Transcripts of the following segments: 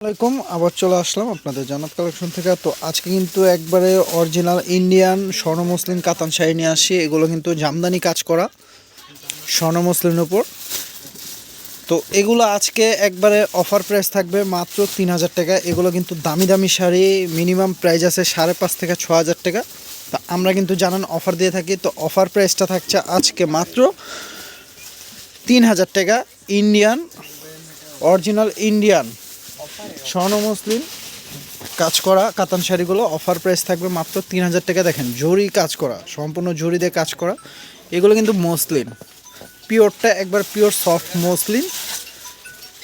আসসালামাইকুম আবার চলে আসলাম আপনাদের জানাত কালেকশন থেকে। তো আজকে কিন্তু একবারে অরিজিনাল ইন্ডিয়ান স্বর্ণ মুসলিম কাতান শাড়ি নিয়ে আসি। এগুলো কিন্তু জামদানি কাজ করা স্বর্ণ মুসলিমের উপর। তো এগুলো আজকে একবারে অফার প্রাইস থাকবে মাত্র তিন হাজার টাকা। এগুলো কিন্তু দামি দামি শাড়ি মিনিমাম প্রাইস আছে সাড়ে পাঁচ থেকে ছ হাজার টাকা। তা আমরা কিন্তু জানান অফার দিয়ে থাকি। তো অফার প্রাইসটা থাকছে আজকে মাত্র তিন হাজার টাকা। ইন্ডিয়ান অরিজিনাল ইন্ডিয়ান স্বর্ণ মুসলিম কাজ করা কাতান শাড়িগুলো অফার প্রাইস থাকবে মাত্র তিন হাজার টাকা। দেখেন, জরি কাজ করা, সম্পূর্ণ জরি দিয়ে কাজ করা। এগুলো কিন্তু মসলিন পিওরটা একবার পিওর সফট মসলিন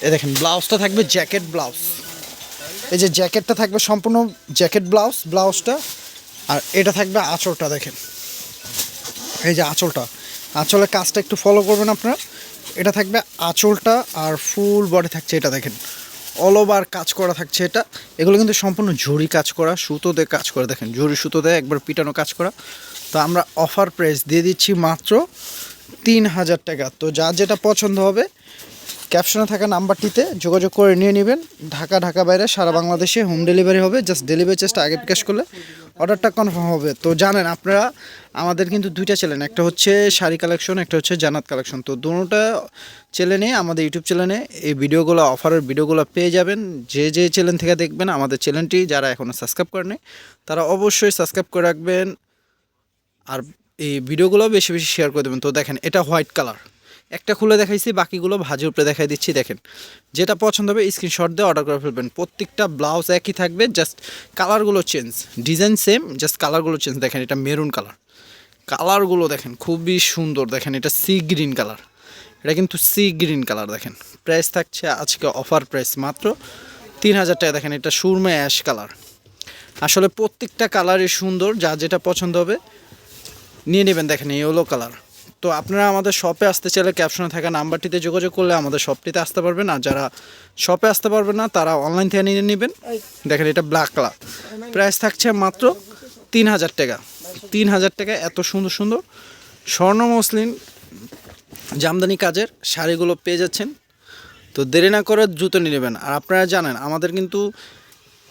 এ দেখেন ব্লাউজটা থাকবে জ্যাকেট ব্লাউজ এই যে জ্যাকেটটা থাকবে সম্পূর্ণ জ্যাকেট ব্লাউজ ব্লাউজটা আর এটা থাকবে আঁচলটা, দেখেন। এই যে আঁচলটা। আঁচলের কাজটা একটু ফলো করবেন আপনারা। এটা থাকবে আঁচলটা আর ফুল বডি থাকছে এটা, দেখেন। অল ওভার কাজ করা থাকছে এটা। এগুলো কিন্তু সম্পূর্ণ ঝুড়ি কাজ করা, সুতো দিয়ে কাজ করা। দেখেন, ঝুড়ি সুতো দেয় একবার পিটানো কাজ করা। তো আমরা অফার প্রাইস দিয়ে দিচ্ছি মাত্র তিন হাজার টাকা। তো যা যেটা পছন্দ হবে ক্যাপশনে থাকা নাম্বারটিতে যোগাযোগ করে নিয়ে নেবেন। ঢাকা ঢাকা বাইরে সারা বাংলাদেশে হোম ডেলিভারি হবে। জাস্ট ডেলিভারি চার্জটা আগে বিকাশ করলে অর্ডারটা কনফার্ম হবে। তো জানেন, আপনারা, আমাদের কিন্তু দুইটা চ্যানেল, একটা হচ্ছে শাড়ি কালেকশন, একটা হচ্ছে জানাত কালেকশন। তো দুটোটা চ্যানেলে, আমাদের ইউটিউব চ্যানেলে এই ভিডিওগুলো, অফারের ভিডিওগুলো পেয়ে যাবেন। যে যে চ্যানেল থেকে দেখবেন, আমাদের চ্যানেলটি যারা এখনও সাবস্ক্রাইব করেনি তারা অবশ্যই সাবস্ক্রাইব করে রাখবেন। আর এই ভিডিওগুলো বেশি বেশি শেয়ার করে দেবেন। তো দেখেন, এটা হোয়াইট কালার। একটা খুলে দেখাইছি, বাকিগুলো ভাজির উপরে দেখাই দিচ্ছি, দেখেন। যেটা পছন্দ হবে স্ক্রিনশট দিয়ে অর্ডার করে ফেলবেন। প্রত্যেকটা ব্লাউজ একই থাকবে জাস্ট কালারগুলো চেঞ্জ ডিজাইন সেম জাস্ট কালারগুলো চেঞ্জ দেখেন, এটা মেরুন কালার কালারগুলো দেখেন, খুবই সুন্দর। দেখেন, এটা সি গ্রিন কালার এটা কিন্তু সি গ্রিন কালার দেখেন। প্রাইস থাকছে আজকে অফার প্রাইস মাত্র তিন হাজার টাকা। দেখেন, এটা সুরমা অ্যাশ কালার আসলে প্রত্যেকটা কালারই সুন্দর, যা যেটা পছন্দ হবে, নিয়ে নেবেন। দেখেন ইয়েলো কালার তো আপনারা আমাদের শপে আসতে চাইলে ক্যাপশনে থাকা নাম্বারটিতে যোগাযোগ করলে আমাদের শপটিতে আসতে পারবেন। আর যারা শপে আসতে পারবেন না, তারা অনলাইন থেকে নিয়ে নেবেন। দেখেন, এটা ব্ল্যাক কালার প্রাইস থাকছে মাত্র তিন হাজার টাকা। তিন হাজার টাকা, এত সুন্দর সুন্দর। স্বর্ণ মসলিন, জামদানি কাজের শাড়িগুলো পেয়ে যাচ্ছেন। তো দেরি না করে জুতো নিয়ে নেবেন। আর আপনারা জানেন, আমাদের কিন্তু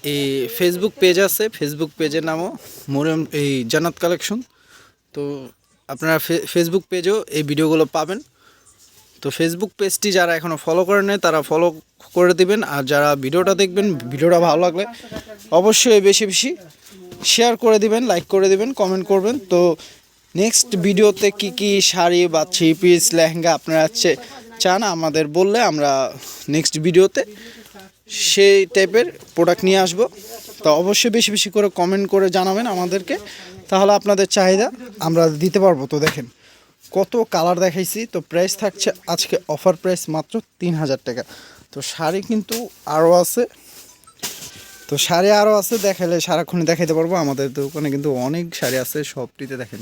এই ফেসবুক পেজ আছে। ফেসবুক পেজের নামও মরিয়ম, এই জান্নাত কালেকশন তো আপনারা ফেসবুক পেজেও এই ভিডিওগুলো পাবেন। তো ফেসবুক পেজটি যারা এখনও ফলো করে নেয় তারা ফলো করে দিবেন। আর যারা ভিডিওটা দেখবেন, ভিডিওটা ভালো লাগলে অবশ্যই বেশি বেশি শেয়ার করে দিবেন লাইক করে দিবেন কমেন্ট করবেন। তো নেক্সট ভিডিওতে কি কি শাড়ি বা থ্রি পিস লেহেঙ্গা আপনারা চান, আমাদের বললে আমরা নেক্সট ভিডিওতে সেই টাইপের প্রোডাক্ট নিয়ে আসব। তো অবশ্যই বেশি বেশি করে কমেন্ট করে জানাবেন আমাদেরকে। তাহলে আপনাদের চাহিদা আমরা দিতে পারব। তো দেখেন, কত কালার দেখাইছি। তো প্রাইস থাকছে আজকে অফার প্রাইস মাত্র তিন হাজার টাকা। তো শাড়ি কিন্তু আরও আছে। তো শাড়ি আরও আছে দেখালে সারাক্ষণই দেখাইতে পারব। আমাদের দোকানে কিন্তু অনেক শাড়ি আছে, সবটিতে দেখেন।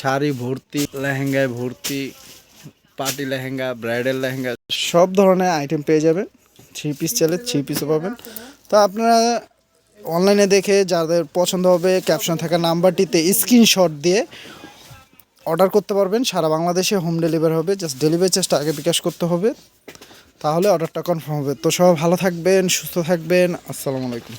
শাড়ি ভর্তি, লেহেঙ্গায় ভর্তি পার্টি লেহেঙ্গা ব্রাইডাল লেহেঙ্গা, সব ধরনের আইটেম পেয়ে যাবেন। থ্রি পিস চাইলে থ্রি পিসও পাবেন। তো আপনারা অনলাইনে দেখে যাদের পছন্দ হবে ক্যাপশন থাকা নাম্বারটিতে স্ক্রিনশট দিয়ে অর্ডার করতে পারবেন। সারা বাংলাদেশে হোম ডেলিভারি হবে জাস্ট ডেলিভারি চার্জটা আগে বিকাশ করতে হবে, তাহলে অর্ডারটা কনফার্ম হবে। তো সবাই ভালো থাকবেন, সুস্থ থাকবেন, আসসালামু আলাইকুম।